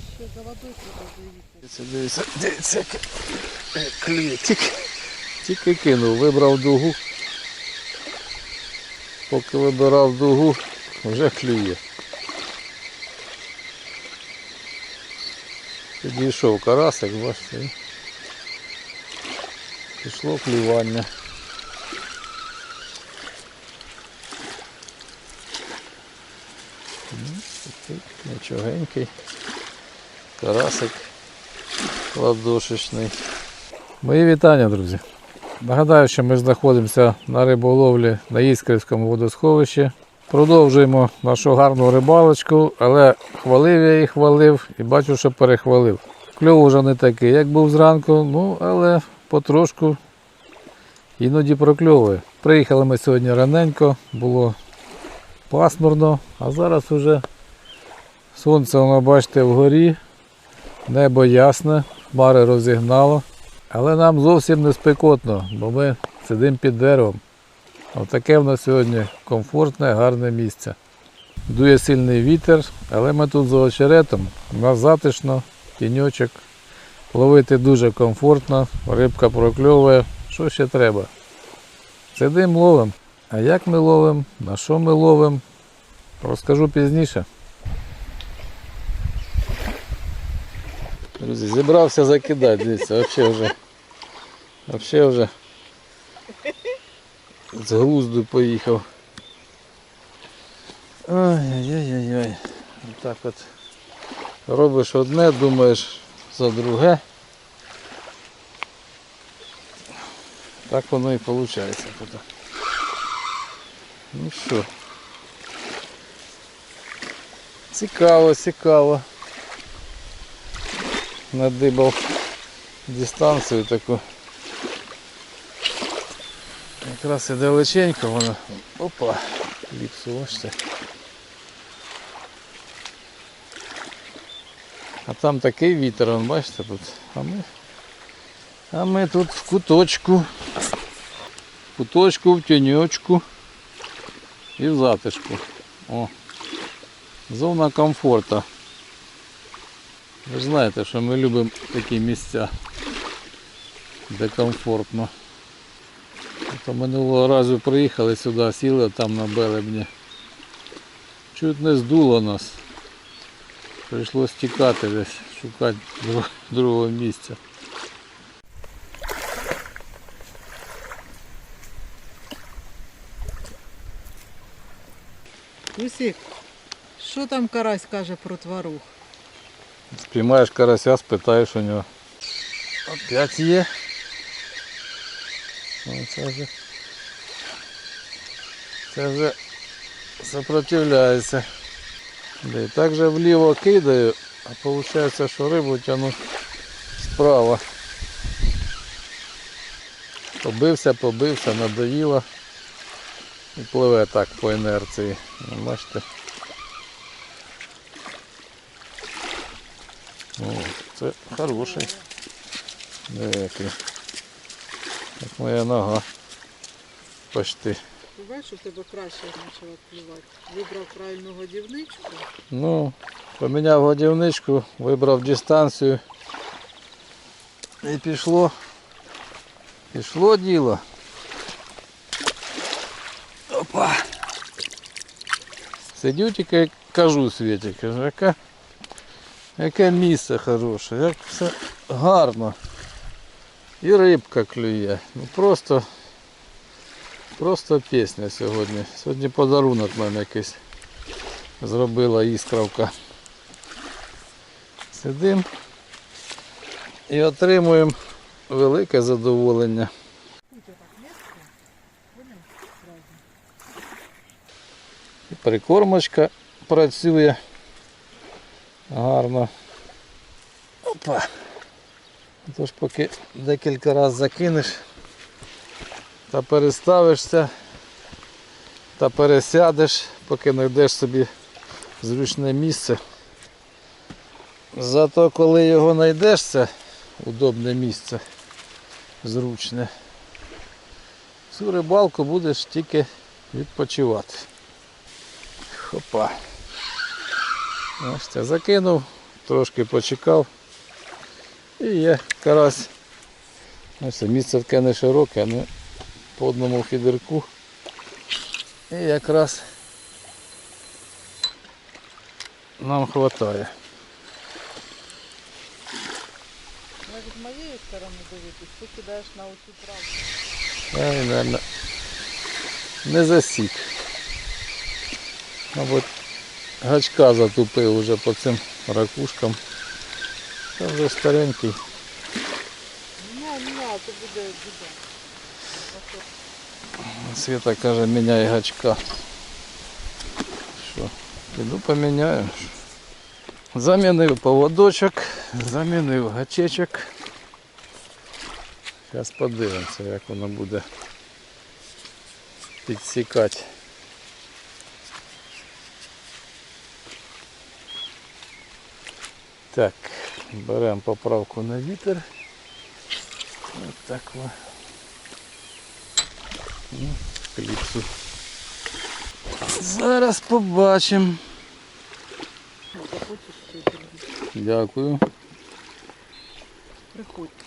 ще. Дивіться, дивіться, клює. Тільки, кинув, вибрав дугу. Поки вибирав дугу, вже клює. Підійшов карасик, бачите. Пішло клювання. Ну, Нічогенький. Карасик ладошечний. Мої вітання, друзі. Нагадаю, що ми знаходимося на риболовлі на Іскрівському водосховищі. Продовжуємо нашу гарну рибалочку, але хвалив я її хвалив і бачу, що перехвалив. Кльов вже не такий, як був зранку, ну але потрошку іноді прокльовує. Приїхали ми сьогодні раненько, було пасмурно, а зараз уже сонце, воно бачите, вгорі, небо ясне, хмари розігнало. Але нам зовсім не спекотно, бо ми сидимо під деревом. Отаке в нас сьогодні комфортне, гарне місце. Дує сильний вітер, але ми тут за очеретом, у нас затишно, тіньочок. Ловити дуже комфортно, рибка прокльовує. Що ще треба? Сидимо, ловимо. А як ми ловимо, на що ми ловимо, розкажу пізніше. Друзі, зібрався закидати, дивіться, взагалі вже. Взагалі вже з глузду поїхав. Ой-ой-ой-ой. Так от робиш одне, думаєш за друге. Так воно і виходить тут. Ну що. Цікаво, цікаво. Надибав дистанцію таку. Якраз і далеченько воно. Опа, ліпсу, бачите. А там такий вітер, вон, бачите тут. А ми, а ми тут в куточку. В куточку, в тіньочку і в затишку. О. Зона комфорту. Ви знаєте, що ми любимо такі місця, де комфортно. То минулого разу приїхали сюди, сіли там на белебні. Чуть не здуло нас. Прийшлось тікати десь, шукати друг- другого місця. Усік, що там карась каже про тварух? Спіймаєш карася, спитаєш у нього. Опять є. Це вже. Це вже сопротивляється. Да, так же вліво кидаю, а виходить, що рибу тягну справа. Побився, побився, надоїло. І пливе так по інерції. Ну, Бачите? О, це хороший. Деякий. Як моя нога. Почти. Ти бачиш, у тебе краще почала клювати. Вибрав правильну годівничку. Ну, поміняв годівничку, вибрав дистанцію. І пішло. Пішло діло. Опа. Сидю тільки кажу Світі, кажу, яке, яке місце хороше, як все гарно. І рибка клює. Ну просто, просто пісня сьогодні. Сьогодні подарунок в мене якийсь зробила іскравка. Сидимо і отримуємо велике задоволення. І прикормочка працює гарно. Опа. Тож поки декілька разів закинеш та переставишся та пересядеш, поки знайдеш собі зручне місце. Зато коли його знайдеш, це удобне місце, зручне, цю рибалку будеш тільки відпочивати. Хопа. Бачите, закинув трошки почекав. І є карась. Ось місце таке не широке, але по одному фідерку. І якраз нам вистачає. Навіть з моєї сторони дивитись, ти кидаєш на оцю праву. Не засік. Мабуть, гачка затупив уже по цим ракушкам. Це вже старенький. Света каже, міняй гачка. Що, піду поміняю. Замінив поводочок, замінив гачечок. Зараз подивимося, як воно буде підсікати. Так, беремо поправку на вітер. Ось так во. Ну, кліпсу. Зараз побачимо. Захочеш ще зробити? Дякую. Приходьте.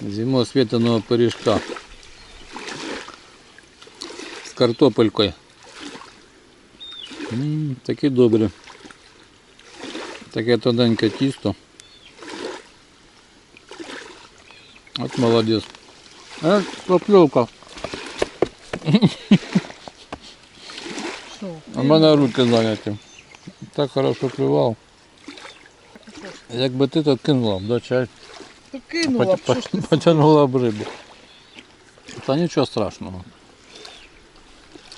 Зимо світаного пиріжка. З картопелькою. М, такі добрі. Таке тоненьке тісто. От молодець. Е, поплівка. Що? У мене руки зайняті. Так хорошо клював. Якби ти так кинула, б, да, чай. То кинула, б, що ж ти? Потягнула б рибу. Та нічого страшного.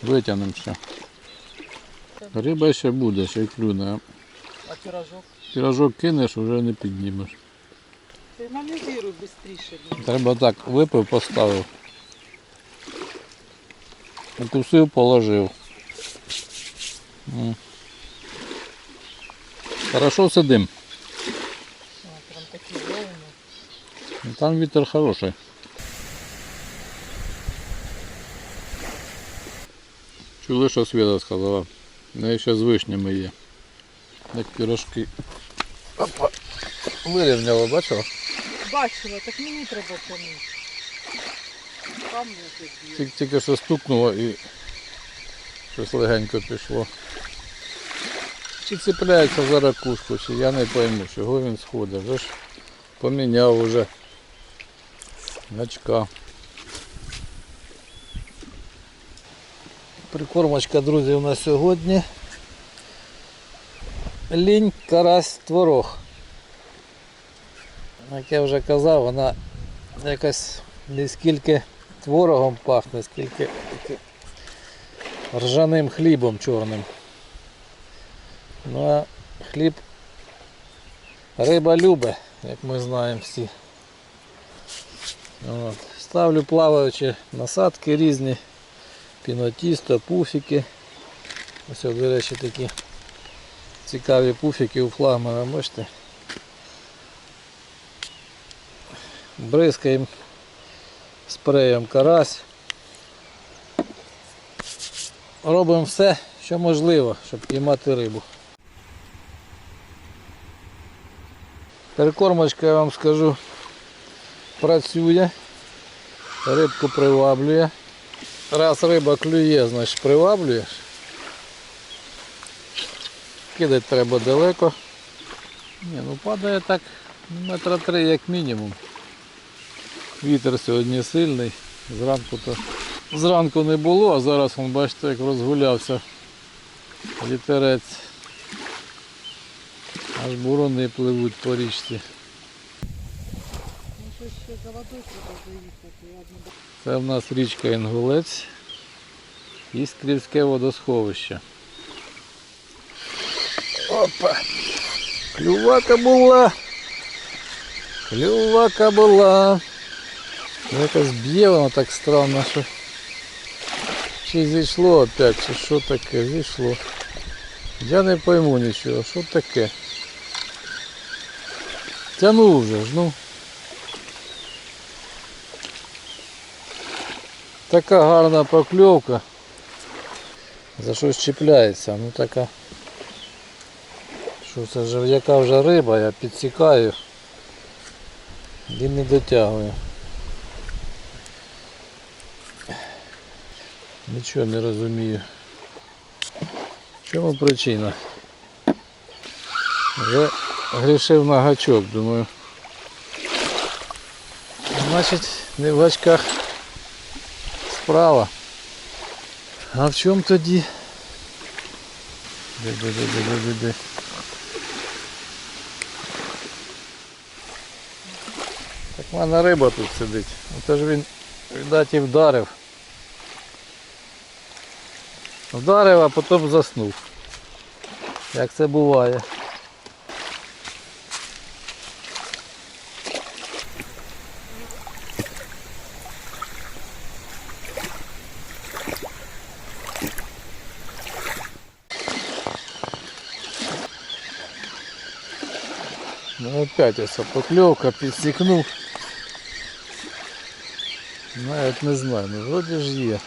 Витягнемо ще. Риба ще буде, ще й клюне. А тиражок? Пірожок кинеш, вже не піднімеш. Ти аналізируй швидше. Треба так, випив, поставив. Укусив, положив. М. Хорошо сидим. А, прям такі волни. Ну, Там вітер хороший. Чули, що Свята сказала? У неї ще з вишнями є. Як пірожки. Опа. Вирівняла, бачила? Бачила, так мені треба помити. Там не. Тільки, тільки що стукнуло і щось легенько пішло. Чи цепляється за ракушку, чи я не пойму, чого він сходить. Вже ж поміняв уже гачка. Прикормочка, друзі, у нас сьогодні. Лінь, карась, творог. Як я вже казав, вона якась не скільки творогом пахне, скільки ржаним хлібом чорним. Ну а хліб риба любе, як ми знаємо всі. От. Ставлю плаваючі насадки різні, пінотісто, пуфіки. Ось, до речі, такі цікаві пуфіки у флагмана, бачите. Бризкаємо спреєм карась. Робимо все, що можливо, щоб піймати рибу. Перекормочка, я вам скажу, працює, рибку приваблює. Раз риба клює, значить приваблюєш. Кидати треба далеко. Ні, ну падає так метра три як мінімум. Вітер сьогодні сильний. Зранку то зранку не було, а зараз вон, бачите, як розгулявся вітерець. Аж бурони пливуть по річці. Ну що ще за водою треба заїхати. Це в нас річка Інгулець. і Іскрівське водосховище. Опа! Клювака була! Клювака була! Ну, Якось б'є воно так странно, що чи зійшло опять, чи що таке, зійшло. Я не пойму нічого, що таке. Тяну вже ж, ну. Така гарна покльовка. За щось чіпляється. Ну така. Що це вже яка вже риба, я підсікаю. Він не дотягує. Нічого не розумію. В чому причина? Вже грішив на гачок, думаю. Значить, не в гачках справа. А в чому тоді? Де-де-де-де-де-де. Так в мене риба тут сидить. Оце ж він, видать, і вдарив. Вдарив, а потім заснув. Як це буває. опять ось покльовка, підсікнув. Навіть не знаю, ну вроді ж є.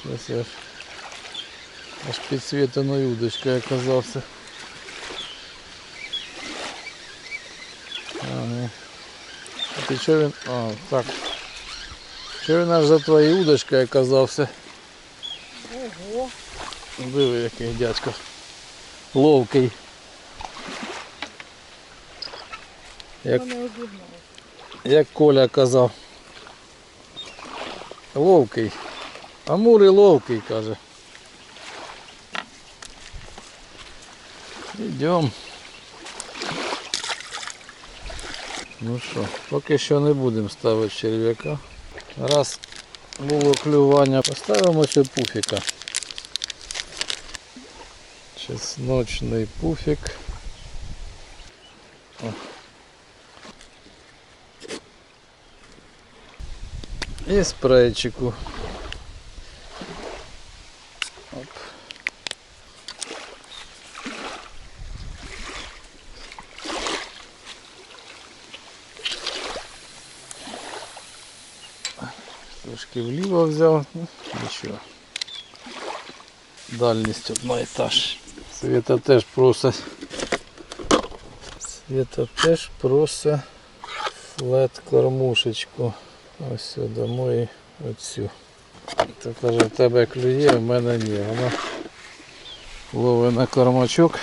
Щось я ж аж підсвітаною удочкою оказався. Ага. А ти чого він... А, так. Чого він аж за твоєю удочкою оказався? Ого, Диви, який дядько. Ловкий. Як як Коля казав. Ловкий. Амур і ловкий, каже. Йдем. Ну що, поки що не будемо ставити черв'яка. Раз було клювання, поставимо ще пуфіка. Чесночний пуфік. О. І спрейчику. Оп. Трошки вліво взяв, ну, нічого. Дальність одна і та ж. Світа теж просить. Світа теж просить флет кормушечку. Ось сюди мої оцю. Ти каже, в тебе клює, в мене ні. Вона ловить на кормачок.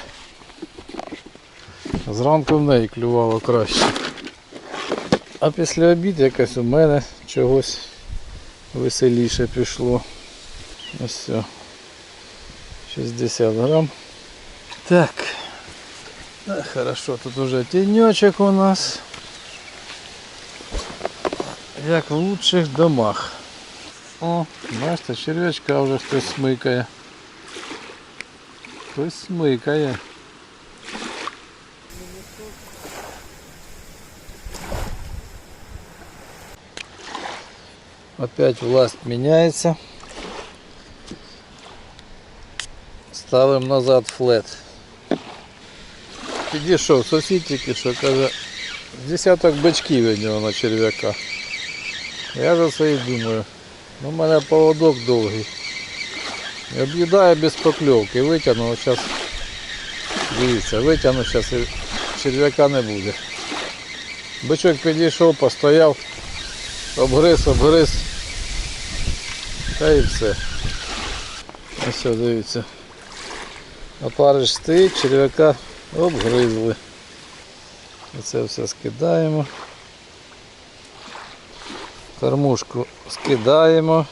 Зранку в неї клювало краще. А після обід якось у мене чогось веселіше пішло. Ось все. 60 грам. Так. Хорошо, тут уже тенечок у нас як в лучших домах. О, бачите, черв'ячка вже хтось смикає. Хтось смикає. Опять власть меняется. Ставимо назад флет. Підійшов сусід тільки що каже, десяток бичків від нього на черв'яка. Я за це і думаю. Ну, у мене поводок довгий. І об'їдає без покльовки. Витягну, зараз. Дивіться, витягну зараз і черв'яка не буде. Бичок підійшов, постояв, обгриз, обгриз. Та і все. Ось дивіться. Опариш стоїть, черв'яка обгризли. Оце все скидаємо. Кормушку скидаємо.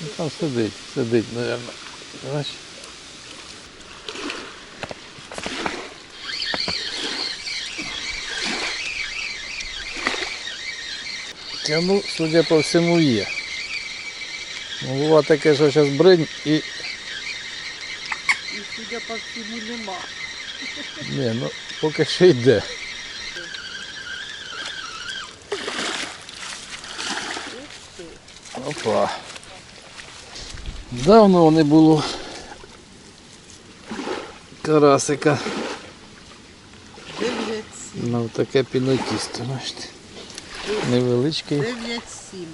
Ну, Там сидить, сидить, мабуть. Бач? Я, ну, судя по всьому, є. Ну, бува таке, що зараз бринь і І судя по всьому нема. Ні, ну поки що йде. Опа. Давно не було карасика. Дивляться. Ну таке пінотісто, бачите. невеличкий. 9,7.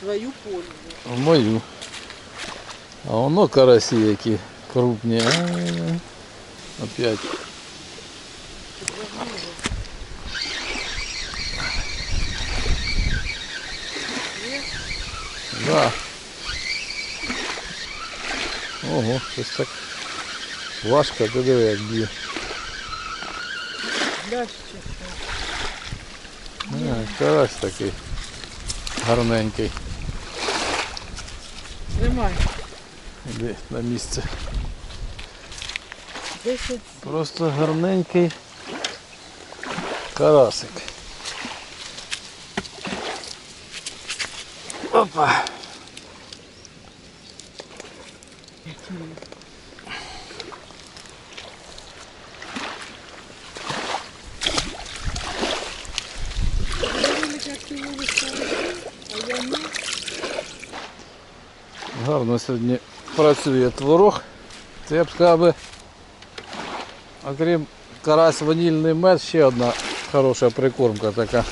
Твою пользу. В мою. А воно карасі які крупні. А, Опять. Є? Да. Ого, щось так важко, ти диви, як б'є. А, Карась такий гарненький. Тримай. Іди на місце. 10. Просто гарненький карасик. Опа. як ти вулиця, а я не. Гарно сьогодні працює творог. Це я б сказав окрім карась ванільний мед, ще одна хороша прикормка така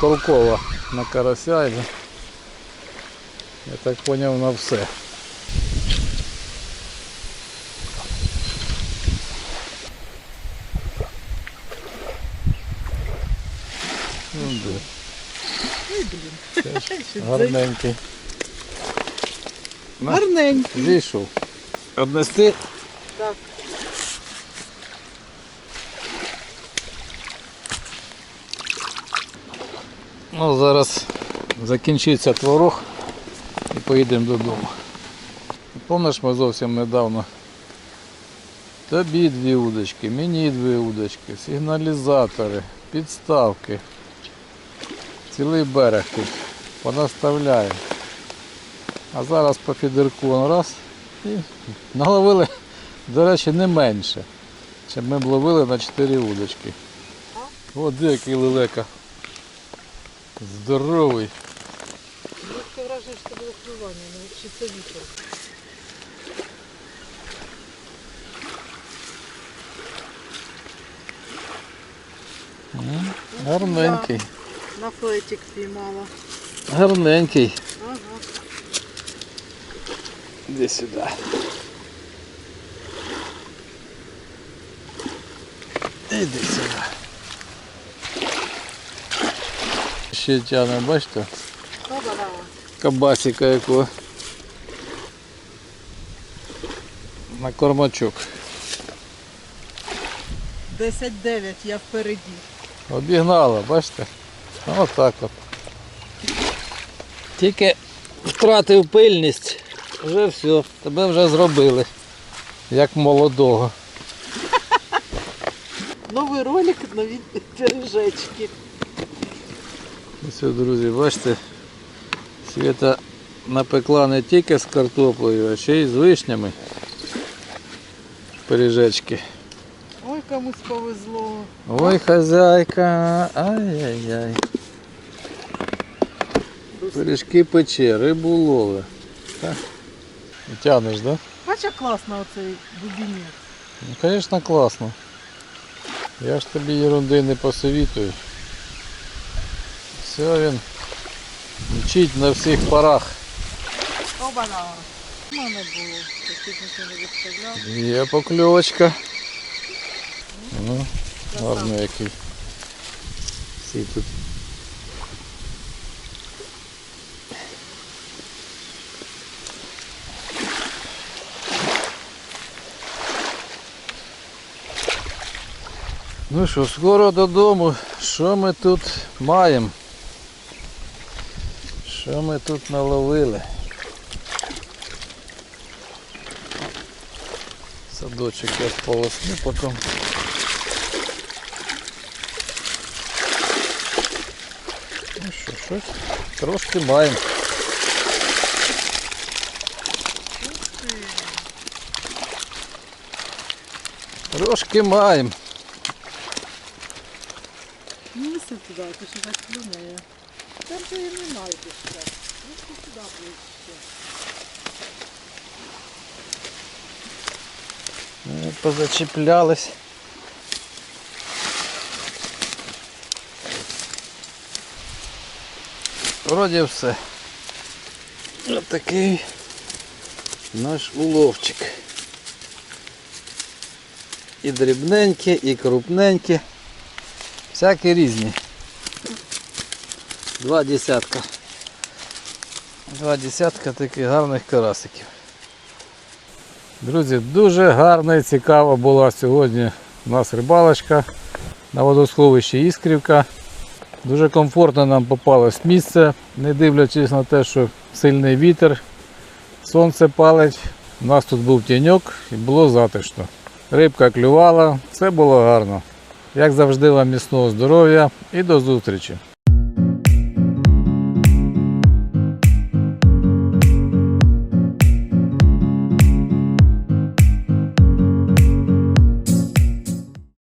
толкова на карася. Я так зрозумів на все. Ну, де. Ой, блін. Теж Гарненький. Гарненький. Зійшов. Однести Так. Ну, зараз закінчиться творог і поїдемо додому. Пам'ятаєш, ми зовсім недавно тобі дві удочки, мені дві удочки, сигналізатори, підставки. Цілий берег тут понаставляємо. А зараз по фідерку он раз і наловили, до речі, не менше, чим ми б ловили на 4 удочки. От який лелека. Здоровий. Таке враження, що це було клювання, ну, чи це вітер. Гарненький. На флетик піймала. Гарненький. Ага. Іди сюди. Іди сюди. Ще тягне, бачите? Кабасика якого. На кормачок. 10-9, я впереді. Обігнала, бачите? Отак от. Тільки втратив пильність, вже все, тебе вже зробили. Як молодого. Новий ролик, нові пиріжечки. Ось, друзі, бачите, Свята напекла не тільки з картоплею, а ще й з вишнями. Пиріжечки. Ой, комусь повезло. Ой, хазяйка, ай-яй-яй. Пиріжки пече, рибу лове. Так. Тянеш, да? Бача класно оцей бубінець. Ну, звісно, класно. Я ж тобі ерунди не посовітую. Все він мчить на всіх парах. Оба-на. У мене було. Нічого не. Є покльовочка. Ну, гарно який. Всі тут. Ну що, скоро додому. Що ми тут маємо? Що ми тут наловили? Садочок я сполосну потім. Ну що, щось трошки маємо. Трошки маємо. Ну, неси туди, то ще так клюне. Там же і не знайдеш. так. Ну, сюди ближче. Е, Позачіплялись. вроді все. Ось такий наш уловчик. І дрібненькі, і крупненькі. Всякі різні. Два десятка. Два десятка таких гарних карасиків. Друзі, дуже гарна і цікава була сьогодні у нас рибалочка на водосховищі Іскрівка. Дуже комфортно нам попалось місце, не дивлячись на те, що сильний вітер, сонце палить. У нас тут був тіньок і було затишно. Рибка клювала, все було гарно. Як завжди, вам міцного здоров'я і до зустрічі!